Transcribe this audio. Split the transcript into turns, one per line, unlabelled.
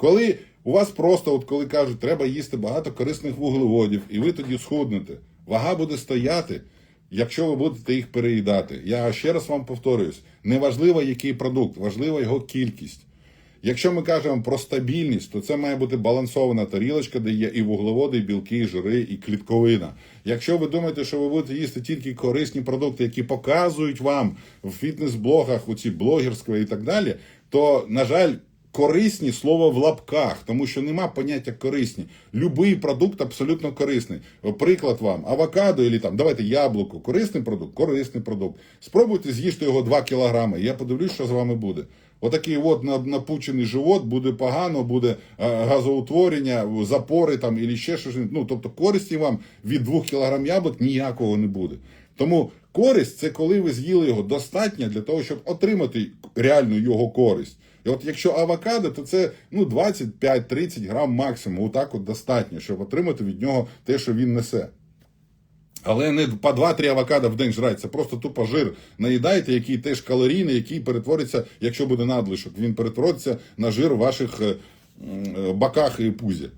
Коли у вас просто, от коли кажуть, треба їсти багато корисних вуглеводів, і ви тоді схуднете, вага буде стояти, якщо ви будете їх переїдати. Я ще раз вам повторююсь: неважливо, який продукт, важлива його кількість. Якщо ми кажемо про стабільність, то це має бути балансована тарілочка, де є і вуглеводи, і білки, і жири, і клітковина. Якщо ви думаєте, що ви будете їсти тільки корисні продукти, які показують вам в фітнес-блогах, у ці блогерські і так далі, то, на жаль, корисні слово в лапках, тому що нема поняття корисні. Любий продукт абсолютно корисний. Приклад вам, авокадо і там, давайте яблуко, корисний продукт, корисний продукт. Спробуйте з'їжте його 2 кілограми. Я подивлюсь, що з вами буде. Отакий от на- напучений живот буде погано, буде е, газоутворення, запори там і ще щось. Ну тобто користі вам від 2 кг яблук ніякого не буде. Тому користь це коли ви з'їли його достатньо для того, щоб отримати реальну його користь. І от якщо авокадо, то це ну 25-30 грам максимум. Отак от достатньо, щоб отримати від нього те, що він несе. Але не по 2-3 авокадо в день жрать, це просто тупо жир. Наїдайте, який теж калорійний, який перетвориться, якщо буде надлишок, він перетвориться на жир в ваших е, е, боках і пузі.